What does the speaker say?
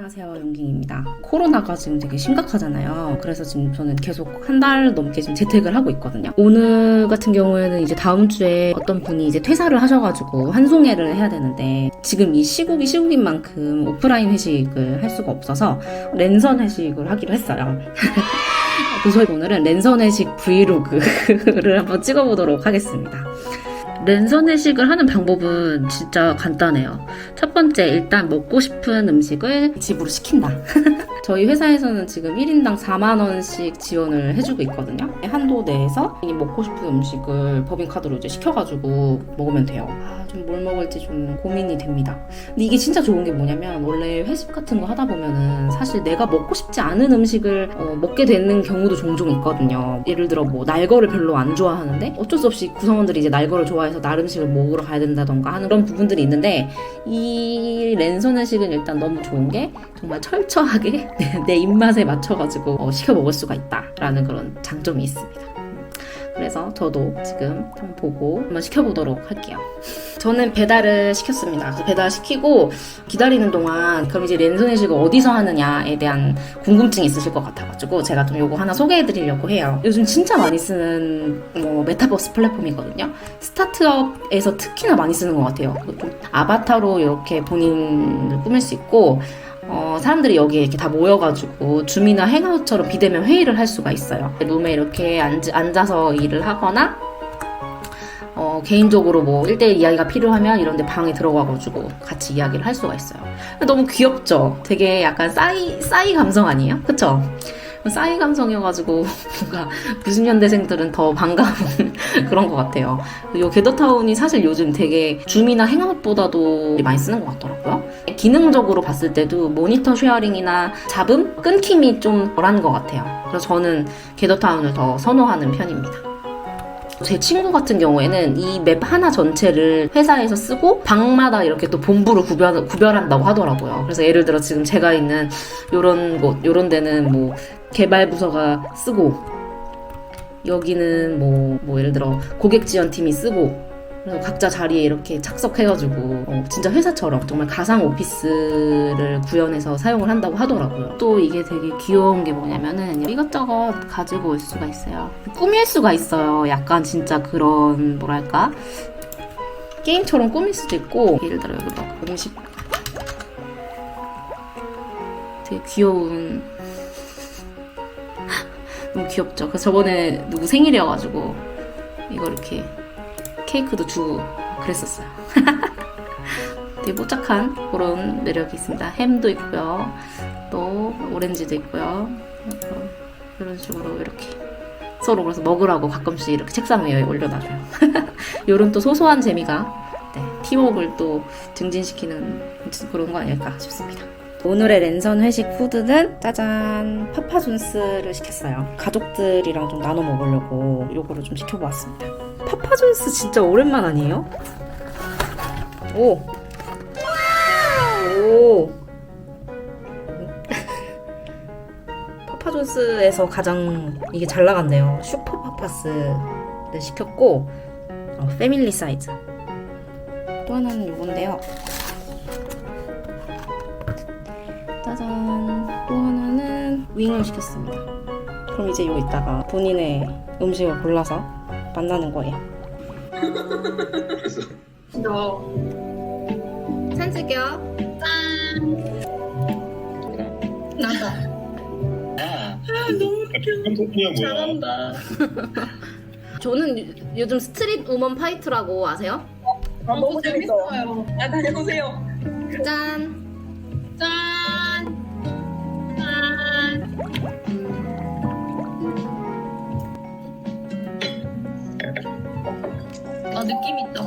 안녕하세요 용gin입니다. 코로나가 지금 되게 심각하잖아요. 그래서 지금 저는 계속 한 달 넘게 지금 재택을 하고 있거든요. 오늘 같은 경우에는 이제 다음 주에 어떤 분이 이제 퇴사를 하셔가지고 환송회를 해야 되는데 지금 이 시국이 시국인 만큼 오프라인 회식을 할 수가 없어서 랜선 회식을 하기로 했어요. 그래서 오늘은 랜선 회식 브이로그를 한번 찍어보도록 하겠습니다 랜선 회식을 하는 방법은 진짜 간단해요. 첫 번째, 일단 먹고 싶은 음식을 집으로 시킨다. 저희 회사에서는 지금 1인당 4만원씩 지원을 해주고 있거든요. 한도 내에서 이 먹고 싶은 음식을 법인카드로 이제 시켜가지고 먹으면 돼요. 아, 좀 뭘 먹을지 좀 고민이 됩니다. 근데 이게 진짜 좋은 게 뭐냐면, 원래 회식 같은 거 하다 보면은 사실 내가 먹고 싶지 않은 음식을 어, 먹게 되는 경우도 종종 있거든요. 예를 들어 뭐 날거를 별로 안 좋아하는데 어쩔 수 없이 구성원들이 이제 날거를 좋아해서 날 음식을 먹으러 가야 된다던가 하는 그런 부분들이 있는데 이 랜선 회식은 일단 너무 좋은 게 정말 철저하게 내, 내 입맛에 맞춰가지고 어, 시켜 먹을 수가 있다라는 그런 장점이 있습니다. 그래서 저도 지금 한번 보고 한번 시켜보도록 할게요. 저는 배달을 시켰습니다. 배달 시키고 기다리는 동안 그럼 이제 랜선 회식을 어디서 하느냐에 대한 궁금증이 있으실 것 같아가지고 제가 좀 요거 하나 소개해드리려고 해요. 요즘 진짜 많이 쓰는 뭐 메타버스 플랫폼이거든요. 스타트업에서 특히나 많이 쓰는 것 같아요. 좀 아바타로 이렇게 본인을 꾸밀 수 있고 어, 사람들이 여기에 이렇게 다 모여가지고 줌이나 행아웃처럼 비대면 회의를 할 수가 있어요. 룸에 이렇게 앉, 앉아서 일을 하거나 어, 개인적으로 뭐 1대1 이야기가 필요하면 이런 데 방에 들어가가지고 같이 이야기를 할 수가 있어요. 너무 귀엽죠? 되게 약간 싸이, 싸이 감성 아니에요? 그쵸? 싸이 감성이어가지고 뭔가 90년대생들은 더 반가운 그런 것 같아요. 요 게더타운이 사실 요즘 되게 줌이나 행아웃보다도 많이 쓰는 것 같더라고요. 기능적으로 봤을 때도 모니터 쉐어링이나 잡음? 끊김이 좀 덜한 것 같아요. 그래서 저는 게더타운을 더 선호하는 편입니다. 제 친구 같은 경우에는 이 맵 하나 전체를 회사에서 쓰고 방마다 이렇게 또 본부를 구별, 구별한다고 하더라고요. 그래서 예를 들어 지금 제가 있는 요런 곳, 요런 데는 뭐 개발 부서가 쓰고 여기는 뭐, 뭐 예를 들어 고객 지원팀이 쓰고 그래서 각자 자리에 이렇게 착석해가지고 어, 진짜 회사처럼 정말 가상 오피스를 구현해서 사용을 한다고 하더라고요. 또 이게 되게 귀여운 게 뭐냐면은 이것저것 가지고 올 수가 있어요. 꾸밀 수가 있어요. 약간 진짜 그런 뭐랄까 게임처럼 꾸밀 수도 있고 예를 들어 여기 막 음식 되게 귀여운 너무 귀엽죠. 그래서 저번에 누구 생일이어가지고 이거 이렇게 케이크도 주고 그랬었어요. 되게 뽀짝한 그런 매력이 있습니다. 햄도 있고요. 또 오렌지도 있고요. 어, 이런 식으로 이렇게 서로 그래서 먹으라고 가끔씩 이렇게 책상 위에 올려놔줘요. 이런 또 소소한 재미가 네, 팀워크를 또 증진시키는 그런 거 아닐까 싶습니다. 오늘의 랜선 회식 푸드는 짜잔 파파존스를 시켰어요. 가족들이랑 좀 나눠 먹으려고 요거를 좀 시켜보았습니다. 파파존스 진짜 오랜만 아니에요? 오. 오. 파파존스에서 가장 이게 잘 나간대요. 슈퍼 파파스를 시켰고 어, 패밀리 사이즈. 또 하나는 요건데요. 짜잔. 또 하나는 윙을 시켰습니다. 그럼 이제 이거 이따가 본인의 음식을 골라서 만나는 거예요. 너 사진 찍게요. 나다. 아, 너무 뭐야? 잘한다. 저는 요- 요즘 스트릿 우먼 파이트라고 아세요? 아, 너무 재밌어요. 아, 다녀보세요. 짠. 짠. 아, 느낌 있다.